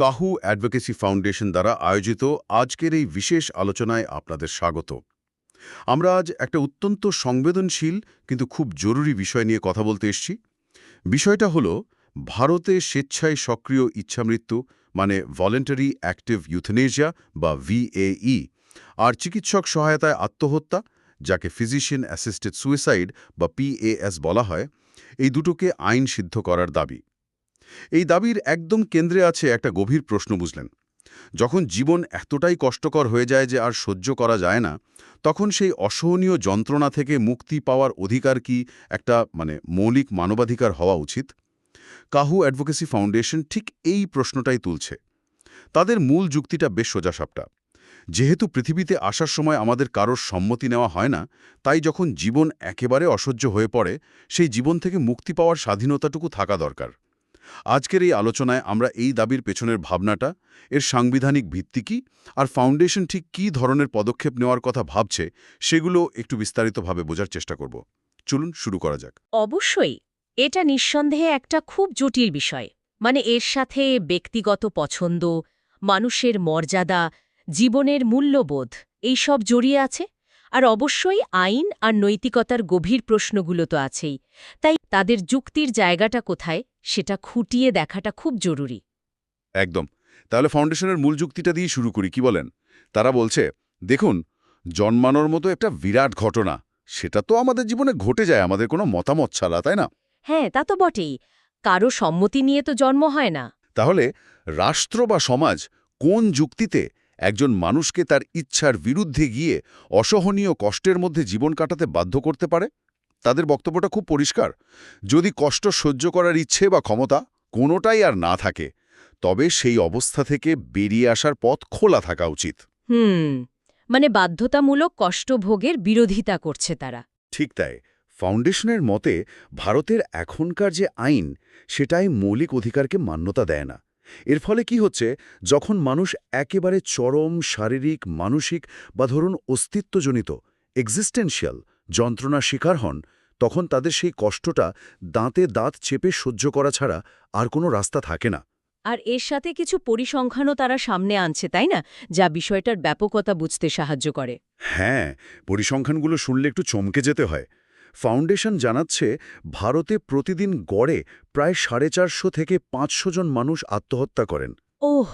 কাহু advocacy foundation দ্বারা আয়োজিত আজকের এই বিশেষ আলোচনায় আপনাদের স্বাগত। আমরা আজ একটা অত্যন্ত সংবেদনশীল কিন্তু খুব জরুরি বিষয় নিয়ে কথা বলতে এসছি। বিষয়টা হলো ভারতে স্বেচ্ছায় সক্রিয় ইচ্ছামৃত্যু মানে ভলেন্টারি অ্যাক্টিভ ইউথনেজিয়া বা ভিএই আর চিকিৎসক সহায়তায় আত্মহত্যা, যাকে ফিজিশিয়ান অ্যাসিস্টেড সুইসাইড বা পিএএস বলা হয়, এই দুটোকে আইন সিদ্ধ করার দাবি। এই দাবির একদম কেন্দ্রে আছে একটা গভীর প্রশ্ন বুঝলেন। যখন জীবন এতটাই কষ্টকর হয়ে যায় যে আর সহ্য করা যায় না, তখন সেই অসহনীয় যন্ত্রণা থেকে মুক্তি পাওয়ার অধিকার কি একটা মানে মৌলিক মানবাধিকার হওয়া উচিত? কাহু অ্যাডভোকেসি ফাউন্ডেশন ঠিক এই প্রশ্নটাই তুলছে। তাদের মূল যুক্তিটা বেশ সোজাসাপটা। যেহেতু পৃথিবীতে আসার সময় আমাদের কারোর সম্মতি নেওয়া হয় না, তাই যখন জীবন একেবারে অসহ্য হয়ে পড়ে, সেই জীবন থেকে মুক্তি পাওয়ার স্বাধীনতাটুকু থাকা দরকার। আজকের এই আলোচনায় আমরা এই দাবির পেছনের ভাবনাটা, এর সাংবিধানিক ভিত্তি কী, আর ফাউন্ডেশন ঠিক কী ধরনের পদক্ষেপ নেওয়ার কথা ভাবছে, সেগুলো একটু বিস্তারিতভাবে বোঝার চেষ্টা করব। চলুন শুরু করা যাক। অবশ্যই, এটা নিঃসন্দেহে একটা খুব জটিল বিষয়। মানে এর সাথে ব্যক্তিগত পছন্দ, মানুষের মর্যাদা, জীবনের মূল্যবোধ এইসব জড়িয়ে আছে। আর অবশ্যই আইন আর নৈতিকতার গভীর প্রশ্নগুলো তো আছেই। তাই তাদের যুক্তির জায়গাটা কোথায় সেটা খুঁটিয়ে দেখাটা খুব জরুরি। একদম। তাহলে ফাউন্ডেশনের মূল যুক্তিটা দিয়ে শুরু করি কি বলেন? তারা বলছে দেখুন জন্মানোর মতো একটা বিরাট ঘটনা সেটা তো আমাদের জীবনে ঘটে যায় আমাদের কোনো মতামত ছাড়া তাই না? হ্যাঁ তা তো বটেই। কারও সম্মতি নিয়ে তো জন্ম হয় না। তাহলে রাষ্ট্র বা সমাজ কোন যুক্তিতে একজন মানুষকে তার ইচ্ছার বিরুদ্ধে গিয়ে অসহনীয় কষ্টের মধ্যে জীবন কাটাতে বাধ্য করতে পারে? তাদের বক্তব্যটা খুব পরিষ্কার। যদি কষ্ট সহ্য করার ইচ্ছে বা ক্ষমতা কোনোটাই আর না থাকে তবে সেই অবস্থা থেকে বেরিয়ে আসার পথ খোলা থাকা উচিত। হুম মানে বাধ্যতামূলক কষ্টভোগের বিরোধিতা করছে তারা। ঠিক তাই। ফাউন্ডেশনের মতে ভারতের এখনকার যে আইন সেটাই মৌলিক অধিকারকে মান্যতা দেয় না। এর ফলে কি হচ্ছে যখন মানুষ একেবারে চরম শারীরিক মানসিক বা ধরুন অস্তিত্বজনিত এক্সিস্টেন্সিয়াল যন্ত্রণা শিকার হন তখন তাদের সেই কষ্টটা দাঁতে দাঁত চেপে সহ্য করা ছাড়া আর কোনো রাস্তা থাকে না। আর এর সাথে কিছু পরিসংখ্যানও তারা সামনে আনছে তাই না? যা বিষয়টার ব্যাপকতা বুঝতে সাহায্য করে। হ্যাঁ পরিসংখ্যানগুলো শুনলে একটু চমকে যেতে হয়। ফাউন্ডেশন জানাচ্ছে ভারতে প্রতিদিন গড়ে প্রায় সাড়ে চারশো থেকে পাঁচশো জন মানুষ আত্মহত্যা করেন। ওহ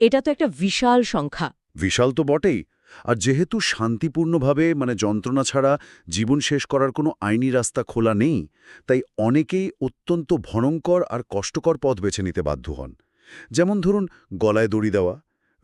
এটা তো একটা বিশাল সংখ্যা। বিশাল তো বটেই। আর যেহেতু শান্তিপূর্ণভাবে মানে যন্ত্রণা ছাড়া জীবন শেষ করার কোনো আইনি রাস্তা খোলা নেই তাই অনেকেই অত্যন্ত ভয়ঙ্কর আর কষ্টকর পথ বেছে নিতে বাধ্য হন। যেমন ধরুন গলায় দড়ি দেওয়া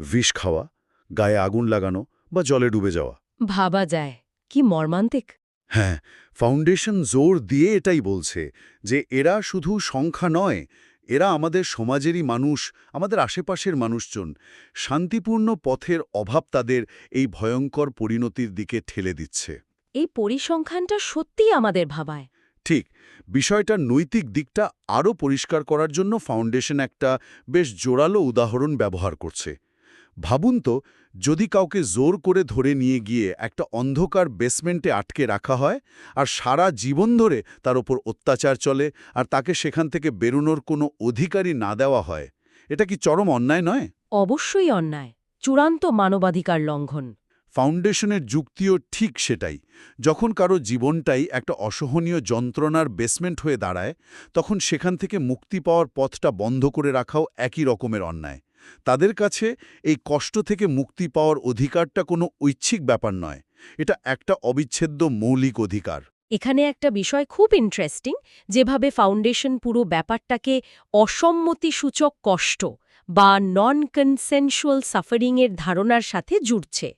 বিষ খাওয়া গায়ে আগুন লাগানো বা জলে ডুবে যাওয়া। ভাবা যায়। কি মর্মান্তিক। হ্যাঁ ফাউন্ডেশন জোর দিয়ে এটাই বলছে যে এরা শুধু সংখ্যা নয় এরা আমাদের সমাজেরই মানুষ আমাদের আশেপাশের মানুষজন। শান্তিপূর্ণ পথের অভাব তাদের এই ভয়ঙ্কর পরিণতির দিকে ঠেলে দিচ্ছে। এই পরিসংখ্যানটা সত্যিই আমাদের ভাবায়। ঠিক বিষয়টার নৈতিক দিকটা আরও পরিষ্কার করার জন্য ফাউন্ডেশন একটা বেশ জোরালো উদাহরণ ব্যবহার করছে। ভাবুন তো যদি কাউকে জোর করে ধরে নিয়ে গিয়ে একটা অন্ধকার বেসমেন্টে আটকে রাখা হয় আর সারা জীবন ধরে তার ওপর অত্যাচার চলে আর তাকে সেখান থেকে বেরোনোর কোনো অধিকারই না দেওয়া হয় এটা কি চরম অন্যায় নয়? অবশ্যই অন্যায় চূড়ান্ত মানবাধিকার লঙ্ঘন। ফাউন্ডেশনের যুক্তিও ঠিক সেটাই যখন কারও জীবনটাই একটা অসহনীয় যন্ত্রণার বেসমেন্ট হয়ে দাঁড়ায় তখন সেখান থেকে মুক্তি পাওয়ার পথটা বন্ধ করে রাখাও একই রকমের অন্যায়। তাদের কাছে এই কষ্ট থেকে মুক্তি পাওয়ার অধিকারটা কোনো ঐচ্ছিক ব্যাপার নয়। এটা একটা অবিচ্ছেদ্য মৌলিক অধিকার। এখানে একটা বিষয় খুব ইন্টারেস্টিং যেভাবে ফাউন্ডেশন পুরো ব্যাপারটাকে অসম্মতিসূচক কষ্ট বা নন কনসেনশুয়াল সাফারিংয়ের ধারণার সাথে জুড়ছে।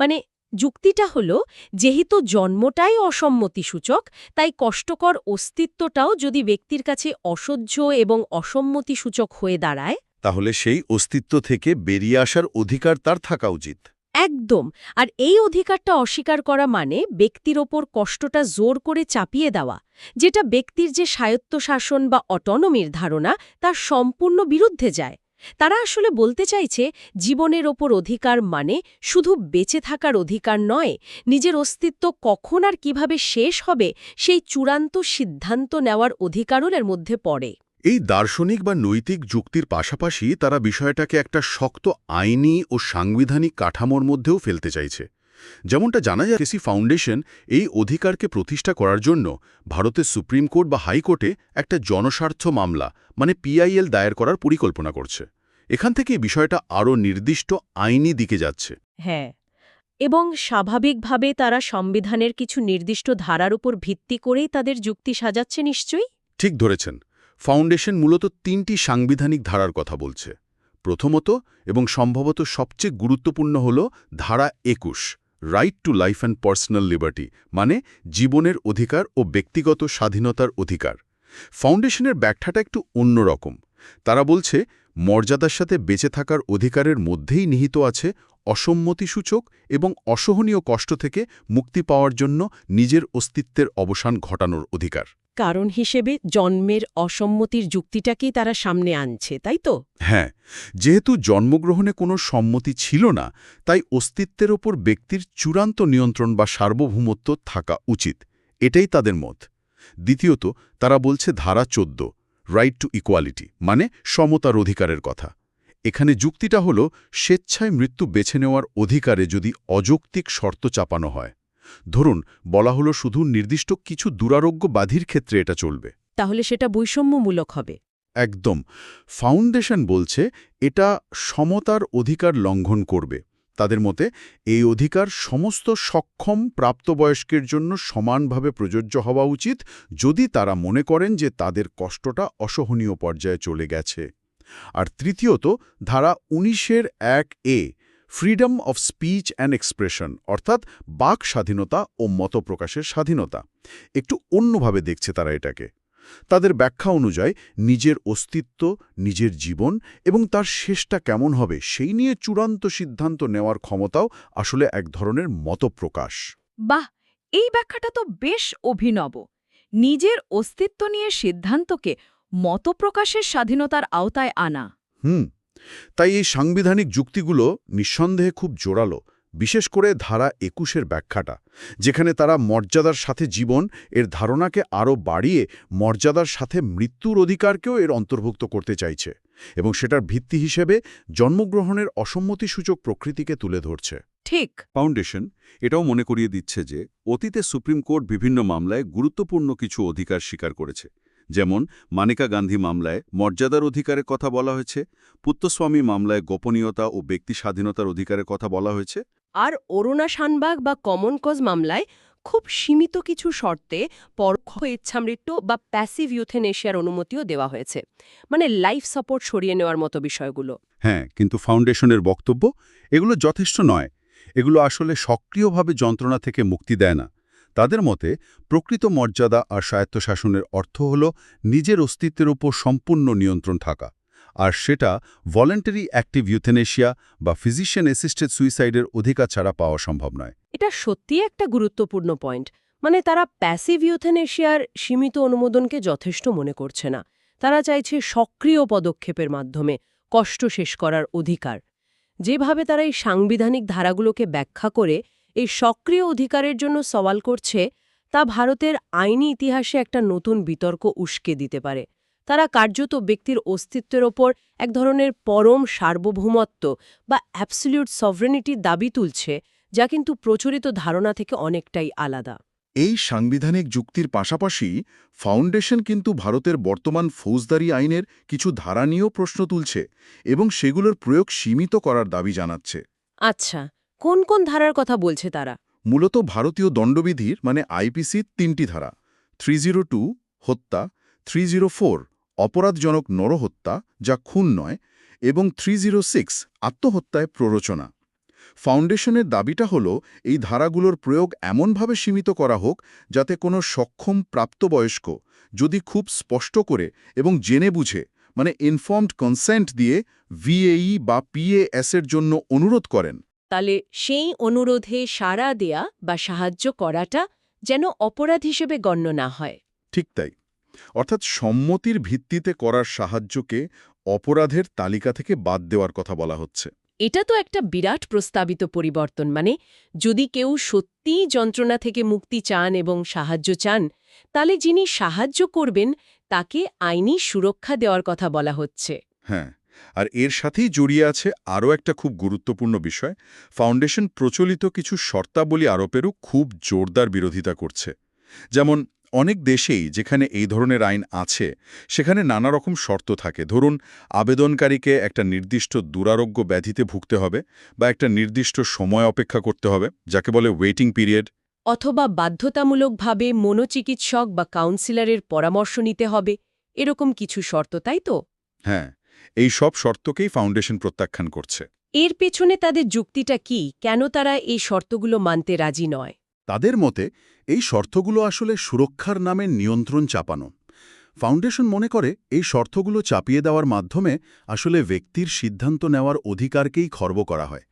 মানে যুক্তিটা হল, যেহেতু জন্মটাই অসম্মতিসূচক, তাই কষ্টকর অস্তিত্বটাও যদি ব্যক্তির কাছে অসহ্য এবং অসম্মতিসূচক হয়ে দাঁড়ায় তাহলে সেই অস্তিত্ব থেকে বেরিয়ে আসার অধিকার তার থাকা উচিত। একদম। আর এই অধিকারটা অস্বীকার করা মানে ব্যক্তির ওপর কষ্টটা জোর করে চাপিয়ে দেওয়া, যেটা ব্যক্তির যে স্বায়ত্তশাসন বা অটোনমির ধারণা তার সম্পূর্ণ বিরুদ্ধে যায়। তারা আসলে বলতে চাইছে, জীবনের ওপর অধিকার মানে শুধু বেঁচে থাকার অধিকার নয়, নিজের অস্তিত্ব কখন আর কীভাবে শেষ হবে সেই চূড়ান্ত সিদ্ধান্ত নেওয়ার অধিকারও এর মধ্যে পড়ে। এই দার্শনিক বা নৈতিক যুক্তির পাশাপাশি তারা বিষয়টাকে একটা শক্ত আইনি ও সাংবিধানিক কাঠামোর মধ্যেও ফেলতে চাইছে। যেমনটা জানা যায় কেসি ফাউন্ডেশন এই অধিকারকে প্রতিষ্ঠা করার জন্য ভারতের সুপ্রিম কোর্ট বা হাইকোর্টে একটা জনস্বার্থ মামলা মানে পিআইএল দায়ের করার পরিকল্পনা করছে। এখান থেকে বিষয়টা আরও নির্দিষ্ট আইনি দিকে যাচ্ছে। হ্যাঁ এবং স্বাভাবিকভাবে তারা সংবিধানের কিছু নির্দিষ্ট ধারার উপর ভিত্তি করেই তাদের যুক্তি সাজাচ্ছে নিশ্চয়ই? ঠিক ধরেছেন। ফাউন্ডেশন মূলত তিনটি সাংবিধানিক ধারার কথা বলছে। প্রথমত এবং সম্ভবত সবচেয়ে গুরুত্বপূর্ণ হল ধারা একুশ right to life and personal liberty মানে জীবনের অধিকার ও ব্যক্তিগত স্বাধীনতার অধিকার। ফাউন্ডেশনের ব্যাখ্যাটা একটু অন্যরকম তারা বলছে, মর্যাদার সাথে বেঁচে থাকার অধিকারের মধ্যেই নিহিত আছে অসম্মতিসূচক এবং অসহনীয় কষ্ট থেকে মুক্তি পাওয়ার জন্য নিজের অস্তিত্বের অবসান ঘটানোর অধিকার। কারণ হিসেবে জন্মের অসম্মতির যুক্তিটাকেই তারা সামনে আনছে, তাই তো? হ্যাঁ যেহেতু জন্মগ্রহণে কোনো সম্মতি ছিল না, তাই অস্তিত্বের ওপর ব্যক্তির চূড়ান্ত নিয়ন্ত্রণ বা সার্বভৌমত্ব থাকা উচিত, এটাই তাদের মত। দ্বিতীয়ত, তারা বলছে ধারা চোদ্দ রাইট টু ইকোয়ালিটি মানে সমতার অধিকারের কথা। এখানে যুক্তিটা হল, স্বেচ্ছায় মৃত্যু বেছে নেওয়ার অধিকারে যদি অযৌক্তিক শর্ত চাপানো হয়। ধরুন বলা হলো শুধু নির্দিষ্ট কিছু দুরারোগ্য বাধির ক্ষেত্রে এটা চলবে। তাহলে সেটা বৈষম্যমূলক হবে। একদম। ফাউন্ডেশন বলছে এটা সমতার অধিকার লঙ্ঘন করবে। তাদের মতে এই অধিকার সমস্ত সক্ষম প্রাপ্তবয়স্কের জন্য সমানভাবে প্রযোজ্য হওয়া উচিত যদি তারা মনে করেন যে তাদের কষ্টটা অসহনীয় পর্যায়ে চলে গেছে। আর তৃতীয়ত ধারা উনিশের এক A freedom of speech and expression অর্থাৎ বাক স্বাধীনতা ও মতপ্রকাশের স্বাধীনতা। একটু অন্যভাবে দেখছে তারা এটাকে। তাদের ব্যাখ্যা অনুযায়ী নিজের অস্তিত্ব নিজের জীবন এবং তার শেষটা কেমন হবে সেই নিয়ে চূড়ান্ত সিদ্ধান্ত নেওয়ার ক্ষমতাও আসলে এক ধরনের মতপ্রকাশ বাহ! এই ব্যাখ্যাটা তো বেশ অভিনব। নিজের অস্তিত্ব নিয়ে সিদ্ধান্তকে মতপ্রকাশের স্বাধীনতার আওতায় আনা। হুম। তাই এই সাংবিধানিক যুক্তিগুলো নিঃসন্দেহে খুব জোরালো বিশেষ করে ধারা একুশের ব্যাখ্যাটা যেখানে তারা মর্যাদার সাথে জীবন এর ধারণাকে আরও বাড়িয়ে মর্যাদার সাথে মৃত্যুর অধিকারকেও এর অন্তর্ভুক্ত করতে চাইছে এবং সেটার ভিত্তি হিসেবে জন্মগ্রহণের অসম্মতিসূচক প্রকৃতিকে তুলে ধরছে। ঠিক। ফাউন্ডেশন এটাও মনে করিয়ে দিচ্ছে যে অতীতে সুপ্রিম কোর্ট বিভিন্ন মামলায় গুরুত্বপূর্ণ কিছু অধিকার স্বীকার করেছে। যেমন মানিকা গান্ধী মামলায় মর্যাদার অধিকারের কথা বলা হয়েছে পুত্তস্বামী মামলায় গোপনীয়তা ও ব্যক্তি স্বাধীনতার অধিকারের কথা বলা হয়েছে। আর অরুণা শানবাগ বা কমন কজ মামলায় খুব সীমিত কিছু শর্তে পরোক্ষ ইচ্ছামৃত্যু বা প্যাসিভ ইউথেনেশিয়ার অনুমতিও দেওয়া হয়েছে। মানে লাইফ সাপোর্ট সরিয়ে নেওয়ার মতো বিষয়গুলো। হ্যাঁ কিন্তু ফাউন্ডেশনের বক্তব্য এগুলো যথেষ্ট নয়। এগুলো আসলে সক্রিয়ভাবে যন্ত্রণা থেকে মুক্তি দেয় না। তাদের মতে, প্রকৃত মর্যাদা আর স্বায়ত্তশাসনের অর্থ হল নিজের অস্তিত্বের উপর সম্পূর্ণ নিয়ন্ত্রণ থাকা। আর সেটা ভলেন্টারি অ্যাক্টিভ ইউথেনেশিয়া বা ফিজিশিয়ান অ্যাসিস্টেড সুইসাইডের অধিকার ছাড়া পাওয়া সম্ভব নয়। এটা সত্যিই একটা গুরুত্বপূর্ণ পয়েন্ট। মানে তারা প্যাসিভ ইউথেনেশিয়ার সীমিত অনুমোদনকে যথেষ্ট মনে করছে না। তারা চাইছে সক্রিয় পদক্ষেপের মাধ্যমে কষ্ট শেষ করার অধিকার। যেভাবে তারা এই সাংবিধানিক ধারাগুলোকে ব্যাখ্যা করে এই সক্রিয় অধিকারের জন্য সওয়াল করছে তা ভারতের আইনি ইতিহাসে একটা নতুন বিতর্ক উস্কে দিতে পারে। তারা কার্যত ব্যক্তির অস্তিত্বের ওপর এক ধরনের পরম সার্বভৌমত্ব বা অ্যাবসলিউট সভরেনিটির দাবি তুলছে যা কিন্তু প্রচলিত ধারণা থেকে অনেকটাই আলাদা। এই সাংবিধানিক যুক্তির পাশাপাশি ফাউন্ডেশন কিন্তু ভারতের বর্তমান ফৌজদারি আইনের কিছু ধারা নিয়েও প্রশ্ন তুলছে এবং সেগুলোর প্রয়োগ সীমিত করার দাবি জানাচ্ছে। আচ্ছা কোন কোন ধারার কথা বলছে তারা? মূলত ভারতীয় দণ্ডবিধির মানে আইপিসি তিনটি ধারা থ্রি হত্যা থ্রি অপরাধজনক নরহত্যা, যা খুন নয়, এবং থ্রি আত্মহত্যায় প্ররোচনা। ফাউন্ডেশনের দাবিটা হল, এই ধারাগুলোর প্রয়োগ এমনভাবে সীমিত করা হোক, যাতে কোনো সক্ষম প্রাপ্তবয়স্ক যদি খুব স্পষ্ট করে এবং জেনে বুঝে মানে ইনফর্মড কনসেন্ট দিয়ে ভিএই বা পিএএসের জন্য অনুরোধ করেন। তাহলে সেই অনুরোধে সাড়া দেয়া বা সাহায্য করাটা যেন অপরাধ হিসেবে গণ্য না হয়। ঠিক তাই। অর্থাৎ সম্মতির ভিত্তিতে করার সাহায্যকে অপরাধের তালিকা থেকে বাদ দেওয়ার কথা বলা হচ্ছে। এটা তো একটা বিরাট প্রস্তাবিত পরিবর্তন মানে যদি কেউ সত্যিই যন্ত্রণা থেকে মুক্তি চান এবং সাহায্য চান তাহলে যিনি সাহায্য করবেন তাকে আইনি সুরক্ষা দেওয়ার কথা বলা হচ্ছে। হ্যাঁ। আর এর সাথেই জড়িয়ে আছে আরও একটা খুব গুরুত্বপূর্ণ বিষয়। ফাউন্ডেশন প্রচলিত কিছু শর্তাবলী আরোপেরও খুব জোরদার বিরোধিতা করছে। যেমন অনেক দেশেই যেখানে এই ধরনের আইন আছে সেখানে নানা রকম শর্ত থাকে। ধরুন আবেদনকারীকে একটা নির্দিষ্ট দুরারোগ্য ব্যাধিতে ভুগতে হবে বা একটা নির্দিষ্ট সময় অপেক্ষা করতে হবে যাকে বলে ওয়েটিং পিরিয়ড। অথবা বাধ্যতামূলকভাবে মনোচিকিৎসক বা কাউন্সিলরের পরামর্শ নিতে হবে। এরকম কিছু শর্ত তাই তো? হ্যাঁ এই সব শর্তকেই ফাউন্ডেশন প্রত্যাখ্যান করছে। এর পেছনে তাদের যুক্তিটা কি? কেন তারা এই শর্তগুলো মানতে রাজি নয়? তাদের মতে এই শর্তগুলো আসলে সুরক্ষার নামে নিয়ন্ত্রণ চাপানো। ফাউন্ডেশন মনে করে এই শর্তগুলো চাপিয়ে দেওয়ার মাধ্যমে আসলে ব্যক্তির সিদ্ধান্ত নেওয়ার অধিকারকেই খর্ব করা হয়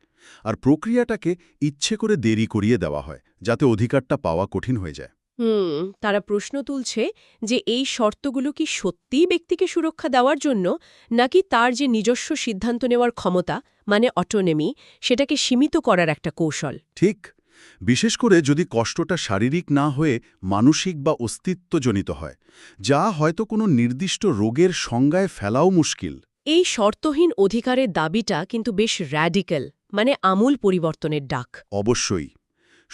আর প্রক্রিয়াটাকে ইচ্ছে করে দেরি করিয়ে দেওয়া হয় যাতে অধিকারটা পাওয়া কঠিন হয়ে যায়। হুম তারা প্রশ্ন তুলছে যে এই শর্তগুলো কি সত্যিই ব্যক্তিকে সুরক্ষা দেওয়ার জন্য নাকি তার যে নিজস্ব সিদ্ধান্ত নেওয়ার ক্ষমতা মানে অটোনমি সেটাকে সীমিত করার একটা কৌশল? ঠিক। বিশেষ করে যদি কষ্টটা শারীরিক না হয়ে মানসিক বা অস্তিত্বজনিত হয় যা হয়তো কোনো নির্দিষ্ট রোগের সংজ্ঞায় ফেলাও মুশকিল। এই শর্তহীন অধিকারের দাবিটা কিন্তু বেশ র্যাডিক্যাল মানে আমূল পরিবর্তনের ডাক। অবশ্যই।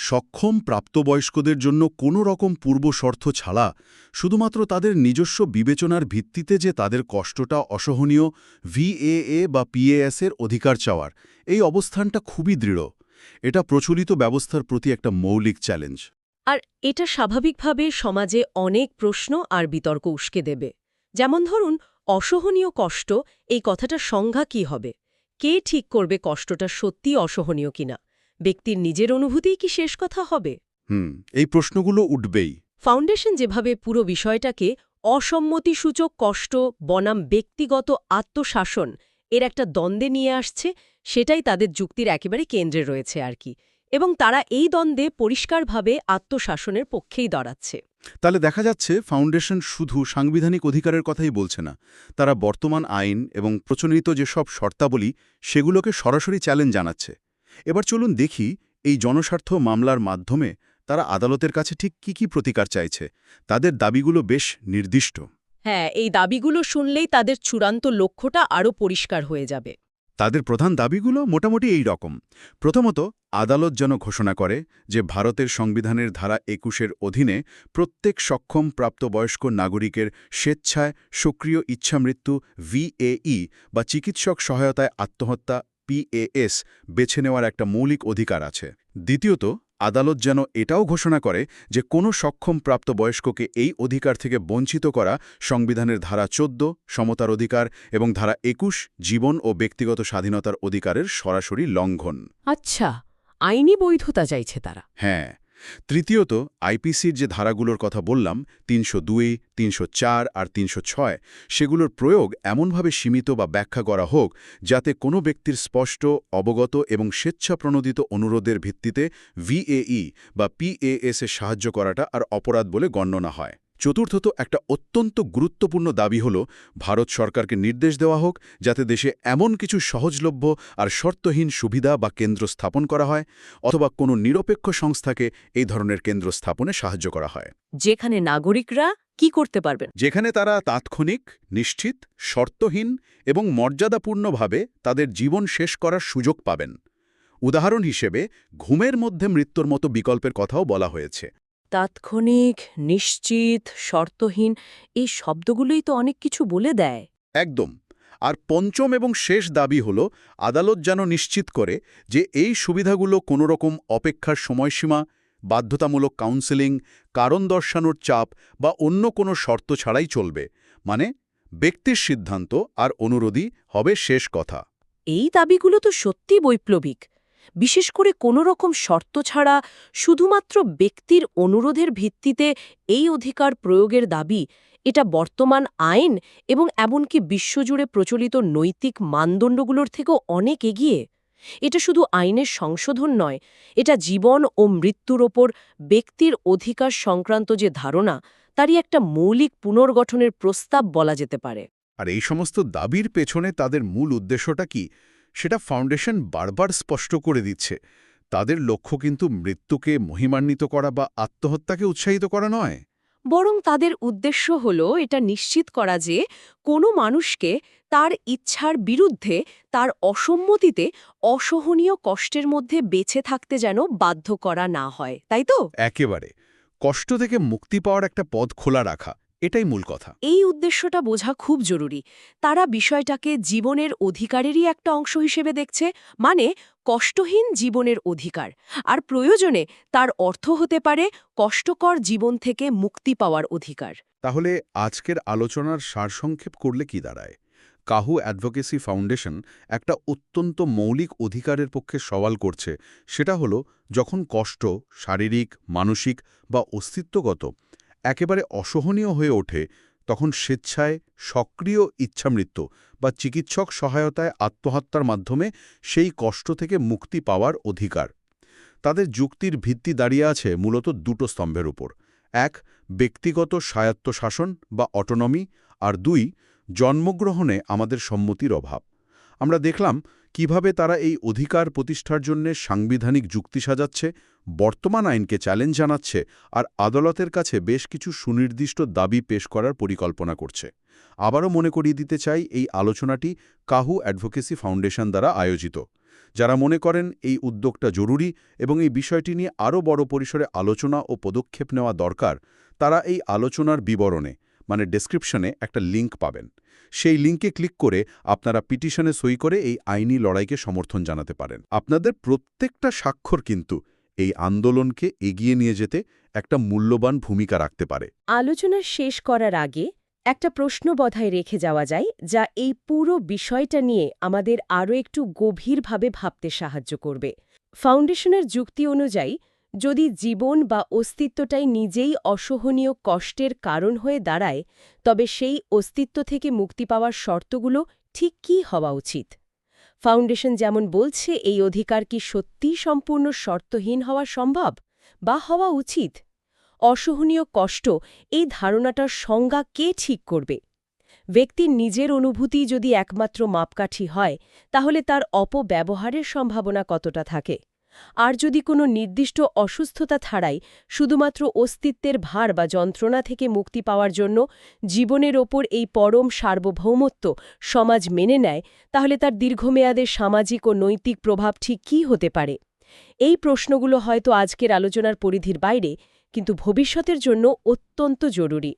সক্ষম প্রাপ্তবয়স্কদের জন্য কোনো রকম পূর্বশর্ত ছাড়া শুধুমাত্র তাদের নিজস্ব বিবেচনার ভিত্তিতে যে তাদের কষ্টটা অসহনীয়, ভিএএ বা পিএএসের অধিকার চাওয়ার, এই অবস্থানটা খুবই দৃঢ়। এটা প্রচলিত ব্যবস্থার প্রতি একটা মৌলিক চ্যালেঞ্জ। আর এটা স্বাভাবিকভাবে সমাজে অনেক প্রশ্ন আর বিতর্ক উস্কে দেবে। যেমন ধরুন, অসহনীয় কষ্ট, এই কথাটার সংজ্ঞা কি হবে? কে ঠিক করবে কষ্টটা সত্যি অসহনীয় কিনা? ব্যক্তির নিজের অনুভূতিই কি শেষ কথা হবে? হুম এই প্রশ্নগুলো উঠবেই। ফাউন্ডেশন যেভাবে পুরো বিষয়টাকে অসম্মতিসূচক কষ্ট বনাম ব্যক্তিগত আত্মশাসন এর একটা দ্বন্দ্বে নিয়ে আসছে সেটাই তাদের যুক্তির একেবারে কেন্দ্রে রয়েছে আর কি। এবং তারা এই দ্বন্দ্বে পরিষ্কারভাবে আত্মশাসনের পক্ষেই দাঁড়াচ্ছে। তাহলে দেখা যাচ্ছে ফাউন্ডেশন শুধু সাংবিধানিক অধিকারের কথাই বলছে না তারা বর্তমান আইন এবং প্রচলিত যেসব শর্তাবলী সেগুলোকে সরাসরি চ্যালেঞ্জ জানাচ্ছে। এবার চলুন দেখি এই জনস্বার্থ মামলার মাধ্যমে তারা আদালতের কাছে ঠিক কি কি প্রতিকার চাইছে। তাদের দাবিগুলো বেশ নির্দিষ্ট। হ্যাঁ এই দাবিগুলো শুনলেই তাদের চূড়ান্ত লক্ষ্যটা আরও পরিষ্কার হয়ে যাবে। তাদের প্রধান দাবিগুলো মোটামুটি এই রকম। প্রথমত আদালত যেন ঘোষণা করে যে ভারতের সংবিধানের ধারা একুশের অধীনে প্রত্যেক সক্ষম প্রাপ্তবয়স্ক নাগরিকের স্বেচ্ছায় সক্রিয় ইচ্ছামৃত্যু ভিএই বা চিকিৎসক সহায়তায় আত্মহত্যা পিএএস বেছে নেওয়ার একটা মৌলিক অধিকার আছে। দ্বিতীয়ত আদালত যেন এটাও ঘোষণা করে যে কোনো সক্ষম প্রাপ্ত বয়স্ককে এই অধিকার থেকে বঞ্চিত করা সংবিধানের ধারা চোদ্দ সমতার অধিকার এবং ধারা একুশ জীবন ও ব্যক্তিগত স্বাধীনতার অধিকারের সরাসরি লঙ্ঘন। আচ্ছা আইনি বৈধতা চাইছে তারা। হ্যাঁ। তৃতীয়ত আইপিসির যে ধারাগুলোর কথা বললাম, তিনশো দুই, তিনশো চার আর তিনশো ছয়, সেগুলোর প্রয়োগ এমনভাবে সীমিত বা ব্যাখ্যা করা হোক যাতে কোনো ব্যক্তির স্পষ্ট, অবগত এবং স্বেচ্ছাপ্রণোদিত অনুরোধের ভিত্তিতে ভিএই বা পিএএসে সাহায্য করাটা আর অপরাধ বলে গণ্য না হয়। চতুর্থত একটা অত্যন্ত গুরুত্বপূর্ণ দাবি হল ভারত সরকারকে নির্দেশ দেওয়া হোক যাতে দেশে এমন কিছু সহজলভ্য আর শর্তহীন সুবিধা বা কেন্দ্র স্থাপন করা হয় অথবা কোনো নিরপেক্ষ সংস্থাকে এই ধরনের কেন্দ্র স্থাপনে সাহায্য করা হয়। যেখানে নাগরিকরা কি করতে পারবেন? যেখানে তারা তাৎক্ষণিক নিশ্চিত শর্তহীন এবং মর্যাদাপূর্ণভাবে তাদের জীবন শেষ করার সুযোগ পাবেন। উদাহরণ হিসেবে ঘুমের মধ্যে মৃত্যুর মতো বিকল্পের কথাও বলা হয়েছে। তাৎক্ষণিক নিশ্চিত শর্তহীন এই শব্দগুলোই তো অনেক কিছু বলে দেয়। একদম। আর পঞ্চম এবং শেষ দাবি হল আদালত যেন নিশ্চিত করে যে এই সুবিধাগুলো কোনো রকম অপেক্ষার সময়সীমা বাধ্যতামূলক কাউন্সেলিং কারণ দর্শানোর চাপ বা অন্য কোনো শর্ত ছাড়াই চলবে। মানে ব্যক্তির সিদ্ধান্ত আর অনুরোধই হবে শেষ কথা। এই দাবিগুলো তো সত্যি বৈপ্লবিক। বিশেষ করে কোনো রকম শর্ত ছাড়া শুধুমাত্র ব্যক্তির অনুরোধের ভিত্তিতে এই অধিকার প্রয়োগের দাবি, এটা বর্তমান আইন এবং এমনকি বিশ্বজুড়ে প্রচলিত নৈতিক মানদণ্ডগুলোর থেকেও অনেক এগিয়ে। এটা শুধু আইনের সংশোধন নয়, এটা জীবন ও মৃত্যুর ওপর ব্যক্তির অধিকার সংক্রান্ত যে ধারণা, তারই একটা মৌলিক পুনর্গঠনের প্রস্তাব বলা যেতে পারে। আর এই সমস্ত দাবির পেছনে তাদের মূল উদ্দেশ্যটা কি? সেটা ফাউন্ডেশন বারবার স্পষ্ট করে দিচ্ছে। তাদের লক্ষ্য কিন্তু মৃত্যুকে মহিমান্বিত করা বা আত্মহত্যাকে উৎসাহিত করা নয়। বরং তাদের উদ্দেশ্য হল এটা নিশ্চিত করা যে কোনো মানুষকে তার ইচ্ছার বিরুদ্ধে তার অসম্মতিতে অসহনীয় কষ্টের মধ্যে বেঁচে থাকতে যেন বাধ্য করা না হয় তাই তো? একেবারে। কষ্ট থেকে মুক্তি পাওয়ার একটা পথ খোলা রাখা। এটাই মূল কথা। এই উদ্দেশ্যটা বোঝা খুব জরুরি। তারা বিষয়টাকে জীবনের অধিকারেরই একটা অংশ হিসেবে দেখছে মানে কষ্টহীন জীবনের অধিকার। আর প্রয়োজনে তার অর্থ হতে পারে কষ্টকর জীবন থেকে মুক্তি পাওয়ার অধিকার। তাহলে আজকের আলোচনার সারসংক্ষেপ করলে কি দাঁড়ায়? কাহু অ্যাডভোকেসি ফাউন্ডেশন একটা অত্যন্ত মৌলিক অধিকারের পক্ষে সওয়াল করছে সেটা হলো যখন কষ্ট শারীরিক মানসিক বা অস্তিত্বগত একেবারে অসহনীয় হয়ে ওঠে তখন স্বেচ্ছায় সক্রিয় ইচ্ছামৃত্যু বা চিকিৎসক সহায়তায় আত্মহত্যার মাধ্যমে সেই কষ্ট থেকে মুক্তি পাওয়ার অধিকার। তাদের যুক্তির ভিত্তি দাঁড়িয়ে আছে মূলত দুটো স্তম্ভের উপর। এক, ব্যক্তিগত স্বায়ত্তশাসন বা অটোনমি আর দুই, জন্মগ্রহণে আমাদের সম্মতির অভাব। আমরা দেখলাম কীভাবে তারা এই অধিকার প্রতিষ্ঠার জন্য সাংবিধানিক যুক্তি সাজাচ্ছে বর্তমান আইনকে চ্যালেঞ্জ জানাচ্ছে আর আদালতের কাছে বেশ কিছু সুনির্দিষ্ট দাবি পেশ করার পরিকল্পনা করছে। আবারও মনে করিয়ে দিতে চাই, এই আলোচনাটি কাহু অ্যাডভোকেসি ফাউন্ডেশন দ্বারা আয়োজিত। যারা মনে করেন এই উদ্যোগটা জরুরি এবং এই বিষয়টি নিয়ে আরও বড় পরিসরে আলোচনা ও পদক্ষেপ নেওয়া দরকার, তারা এই আলোচনার বিবরণে মানে ডেসক্রিপশনে একটা লিঙ্ক পাবেন। সেই লিঙ্কে ক্লিক করে আপনারা পিটিশনে সই করে এই আইনি লড়াইকে সমর্থন জানাতে পারেন। আপনাদের প্রত্যেকটা স্বাক্ষর কিন্তু এই আন্দোলনকে এগিয়ে নিয়ে যেতে একটা মূল্যবান ভূমিকা রাখতে পারে। আলোচনা শেষ করার আগে একটা প্রশ্ন বধায় রেখে যাওয়া যায়, যা এই পুরো বিষয়টা নিয়ে আমাদের আরও একটু গভীরভাবে ভাবতে সাহায্য করবে। ফাউন্ডেশনের যুক্তি অনুযায়ী, যদি জীবন বা অস্তিত্বটাই নিজেই অসহনীয় কষ্টের কারণ হয়ে দাঁড়ায়, তবে সেই অস্তিত্ব থেকে মুক্তি পাওয়ার শর্তগুলো ঠিক কী হওয়া উচিত? ফাউন্ডেশন যেমন বলছে, এই অধিকার কি সত্যিই সম্পূর্ণ শর্তহীন হওয়া সম্ভব বা হওয়া উচিত? অসহনীয় কষ্ট, এই ধারণাটার সংজ্ঞা কে ঠিক করবে? ব্যক্তির নিজের অনুভূতি যদি একমাত্র মাপকাঠি হয়, তাহলে তার অপব্যবহারের সম্ভাবনা কতটা থাকে? আর যদি কোনো নির্দিষ্ট অসুস্থতা ছাড়াই শুধুমাত্র অস্তিত্বের ভার বা যন্ত্রণা থেকে মুক্তি পাওয়ার জন্য জীবনের ওপর এই পরম সার্বভৌমত্ব সমাজ মেনে নেয়, তাহলে তার দীর্ঘমেয়াদের সামাজিক ও নৈতিক প্রভাব ঠিক কী হতে পারে? এই প্রশ্নগুলো হয়তো আজকের আলোচনার পরিধির বাইরে, কিন্তু ভবিষ্যতের জন্য অত্যন্ত জরুরি।